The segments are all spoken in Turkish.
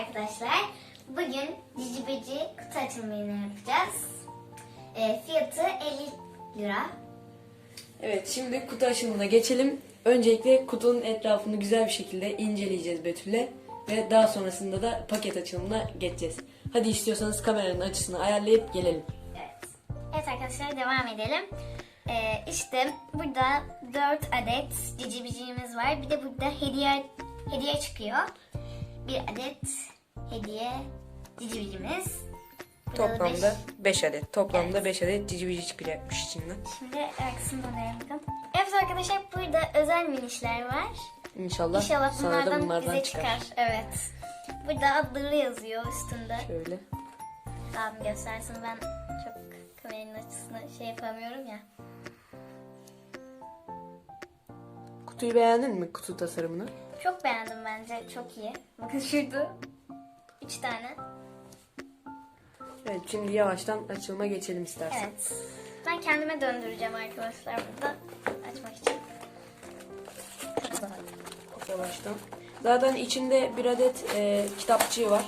arkadaşlar. Bugün Cici Beci kutu açılımını yapacağız. E, fiyatı 50 lira. Evet şimdi kutu açılımına geçelim. Öncelikle kutunun etrafını güzel bir şekilde inceleyeceğiz Betül'le. Ve daha sonrasında da paket açılımına geçeceğiz. Hadi istiyorsanız kameranın açısını ayarlayıp gelelim. Evet. Evet arkadaşlar devam edelim. E, işte burada 4 adet Cici Bici'miz var. Bir de burada hediye hediye çıkıyor. Bir adet hediye Cici Bici'miz. Burada da beş- Toplamda 5 adet. Toplamda 5 adet cici bici çıkacakmış içinden. Şimdi arkasını dönelim bakalım. Evet arkadaşlar burada özel minişler var. İnşallah, İnşallah sana bunlardan, da bunlardan bize çıkar. çıkar. Evet. Burada adları yazıyor üstünde. Şöyle. Abim göstersin ben çok kameranın açısını şey yapamıyorum ya. Kutuyu beğendin mi kutu tasarımını? Çok beğendim bence. Çok iyi. Bakın şurada. Üç tane. Evet şimdi yavaştan açılıma geçelim istersen. Evet. Ben kendime döndüreceğim arkadaşlar burada. Açmak için. Yavaştan. Zaten içinde bir adet e, kitapçığı var.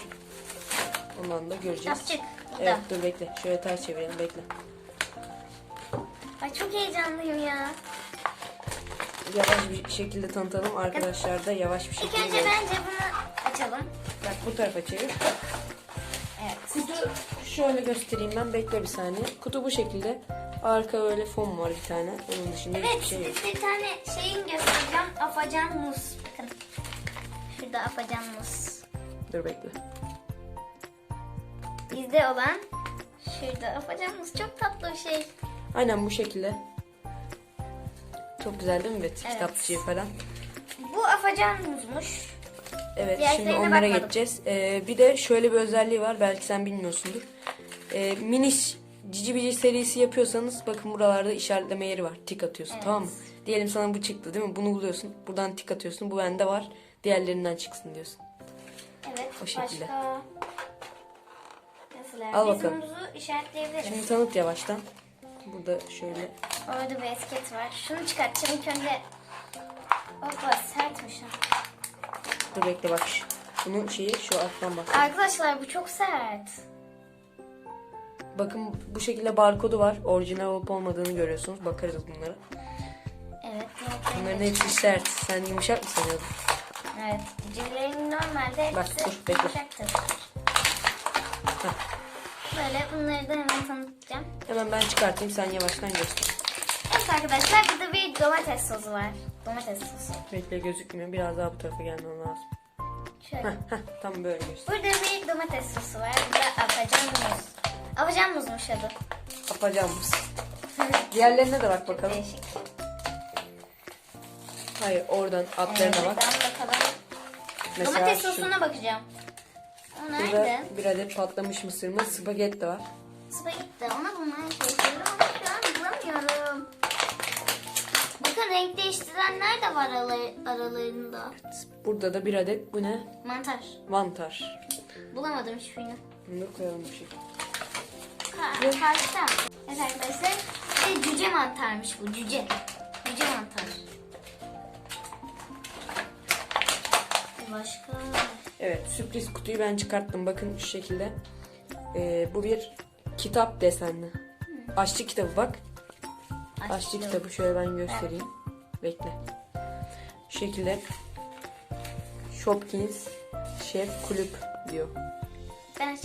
Ondan da göreceğiz. Kitapçık. Burada. Evet dur bekle. Şöyle ters çevirelim bekle. Ay çok heyecanlıyım ya. Yavaş bir şekilde tanıtalım. Arkadaşlar da yavaş bir İlk şekilde. önce bence bunu açalım. Bak bu tarafa çevir. Evet. Kutu şöyle göstereyim ben. Bekle bir saniye. Kutu bu şekilde. Arka öyle fon var bir tane. Onun dışında Evet, hiçbir şey yok. bir tane şeyin göstereceğim. Afacan muz. Bakın. Şurada afacan muz. Dur bekle. Bizde olan şurada afacan muz. Çok tatlı bir şey. Aynen bu şekilde. Çok güzel değil mi Bet? Evet. Kitapçığı falan. Bu afacan muzmuş. Evet Diğerlerine şimdi onlara bakmadım. geçeceğiz. Ee, bir de şöyle bir özelliği var. Belki sen bilmiyorsundur. Ee, miniş cici bici serisi yapıyorsanız bakın buralarda işaretleme yeri var. Tik atıyorsun Evet. tamam mı? Diyelim sana bu çıktı değil mi? Bunu buluyorsun. Buradan tik atıyorsun. Bu bende var. Diğerlerinden çıksın diyorsun. Evet. O şekilde. Başka... Mesela Al bakalım. işaretleyebiliriz. Şimdi tanıt yavaştan. Burada şöyle. Orada bir etiket var. Şunu çıkartacağım ilk önce. Hoppa sertmiş ha. Dur bekle bak. Bunun şeyi şu alttan bak. Arkadaşlar bu çok sert. Bakın bu şekilde barkodu var. Orijinal olup olmadığını görüyorsunuz. Bakarız bunlara. Evet. Bunların hepsi sert. Sen yumuşak mı sanıyordun? Evet. Civlerin normalde Bak, hepsi dur, bekle. yumuşaktır. Böyle bunları da hemen tanıtacağım. Hemen ben çıkartayım. Sen yavaştan göster. Evet arkadaşlar burada bir domates sosu var. Domates sosu. Bekle gözükmüyor. Biraz daha bu tarafa gelmem lazım. Şöyle. Heh, heh, tam böyle göster. Burada bir domates sosu var. Burada afacan muz. Afacan muzmuş adı. Yapacağım mısın? Diğerlerine de bak bakalım. Değişik. Hayır oradan altlarına Evet, bak. ben bakalım. Mesela Domates şu. sosuna bakacağım. O Burada nerede? bir adet patlamış mısırımız, spagetti var. Spagetti. Ona bulmaya çalışıyorum ama şu an bulamıyorum. Bakın renk değiştirenler de var araları- aralarında. Burada da bir adet bu ne? Mantar. Mantar. Bulamadım hiçbirini. Bunu da koyalım bir şey. Ka- Karşıda. Evet arkadaşlar. Ve cüce mantarmış bu. Cüce. Cüce mantar. Başka. Evet sürpriz kutuyu ben çıkarttım. Bakın şu şekilde. Ee, bu bir kitap desenli. Aşçı kitabı bak. Aşçı kitabı şöyle ben göstereyim. Bekle. Şu şekilde Shopkins Şef Kulüp diyor. Ben.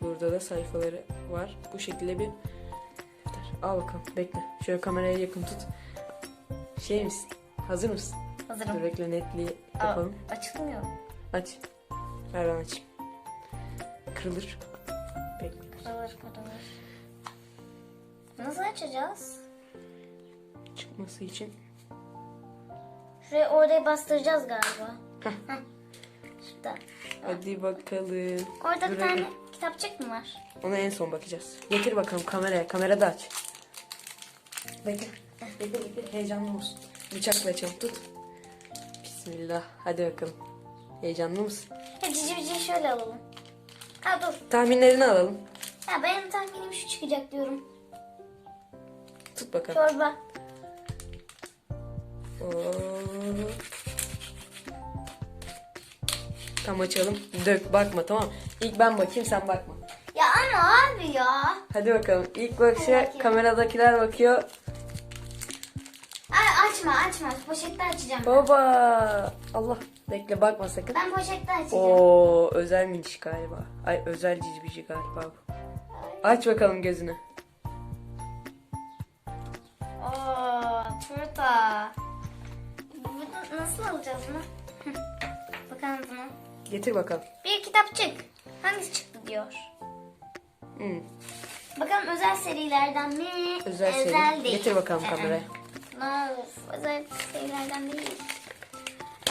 Burada da sayfaları var. Bu şekilde bir Al bakalım bekle. Şöyle kameraya yakın tut. Şey misin? Hazır mısın? Dur Hazırım. bekle netliği Aa, yapalım. açılmıyor. Aç. Ver ben açayım. Kırılır. Bekle. Kırılır kırılır. Nasıl açacağız? Çıkması için. Şuraya oraya bastıracağız galiba. Heh. Heh. Şurada. Hadi bakalım. Orada bir tane kitapçık mı var? Ona en son bakacağız. Getir bakalım kameraya. Kamerada aç. Bekle. Bekle bekle. Heyecanlı olsun. Bıçakla açalım. Tut. Bismillah. Hadi bakalım. Heyecanlı mısın? Ya cici cici şöyle alalım. Ha dur. Tahminlerini alalım. Ya benim tahminim şu çıkacak diyorum. Tut bakalım. Çorba. Oo. Tam açalım. Dök bakma tamam. İlk ben bakayım sen bakma. Ya ama abi ya. Hadi bakalım. İlk bakışa kameradakiler bakıyor. Ay açma açma. Poşette açacağım. Baba. Allah. Bekle bakma sakın. Ben poşette açacağım. Oo özel miniş galiba. Ay özel cicibici galiba bu. Aç bakalım gözünü. Oo, turta. Bunu nasıl alacağız bunu? Bakalım buna. Getir bakalım. Bir kitapçık. Hangisi çıktı diyor. Hmm, Bakalım özel serilerden mi? özel seri. değil. Getir bakalım kameraya. No, özel serilerden değil.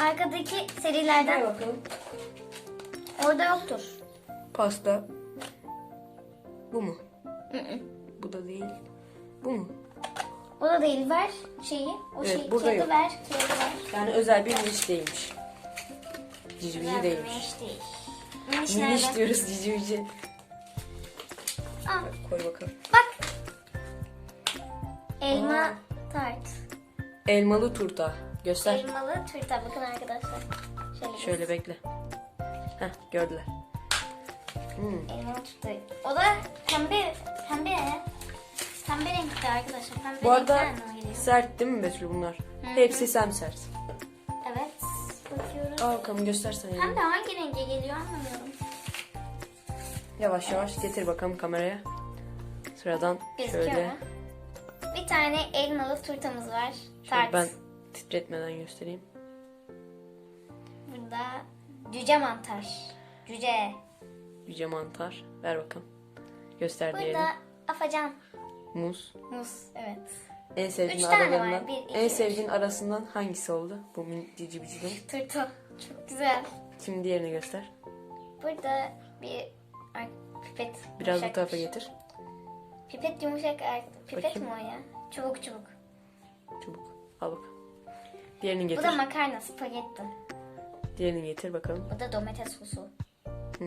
Arkadaki serilerden bakalım. orada yoktur. Pasta. Bu mu? Hı hı. Bu da değil. Bu mu? O da değil. Ver şeyi. O Evet, şey, burada kağıdı yok. ver. Kağıdı ver. Yani özel bir miniş değilmiş. Bir değilmiş. Miniş değil. Miniş nerede? diyoruz cicibici. Al, Koy bakalım. bak. Elma Aa. tart. Elmalı turta. Göster. Elmalı turta. Bakın arkadaşlar. Şöyle, Şöyle bekle. Heh gördüler. Hmm. Elmalı turta. O da pembe. Pembe. Pembe renkli arkadaşlar. Pembe Bu arada sert değil mi Betül bunlar? hı. Hepsi semsert. Evet. Bakıyoruz. Al bakalım göstersen. Hem de hangi renge geliyor anlamıyorum. Yavaş yavaş getir bakalım kameraya. Sıradan Gözüküyor şöyle. mu? Bir tane elmalı turtamız var. Şöyle ben titretmeden göstereyim. Burada cüce mantar. Cüce. Yüce mantar. Ver bakalım. Göster diyelim. Burada afacan. Muz. Muz. Evet. En sevdiğin Üç tane var. aralarından. Bir, iki, en üç. sevdiğin arasından hangisi oldu? Bu min- cici biciden. Turta. Çok güzel. Şimdi diğerini göster. Burada bir ay, pipet. Biraz bu yumuşak. tarafa getir. Pipet yumuşak. Pipet Bakayım. mi o ya? Çubuk çubuk. Çabuk. Al bakalım. Diğerini Bu getir. da makarna, spagetti. Diğerini getir bakalım. Bu da domates sosu. Hı.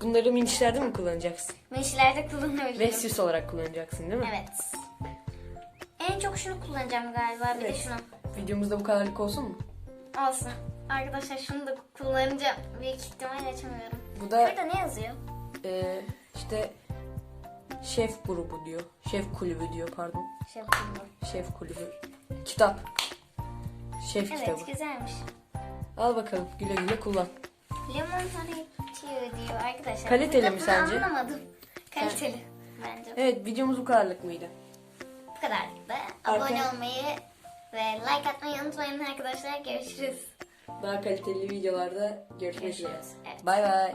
Bunları minişlerde mi kullanacaksın? Meşilerde kullanıyorum. Ve süs olarak kullanacaksın değil mi? Evet. En çok şunu kullanacağım galiba. Bir de Evet. şunu. Videomuzda bu kadarlık olsun mu? Olsun. Arkadaşlar şunu da kullanacağım. Büyük ihtimal açamıyorum. Bu da Burada ne yazıyor? e, işte şef grubu diyor. Şef kulübü diyor pardon. Şey yapayım. Şef kulübü. Kitap. Şef Evet kitabı. güzelmiş. Al bakalım güle güle kullan. Lemon honey tea diyor arkadaşlar. Kaliteli Burada mi sence? Anlamadım. Kaliteli. Bence. Evet videomuz bu kadarlık mıydı? Bu kadarlık da. Arka- Abone olmayı ve like atmayı unutmayın arkadaşlar. Görüşürüz. Daha kaliteli videolarda görüşmek üzere. Evet. Bay bay.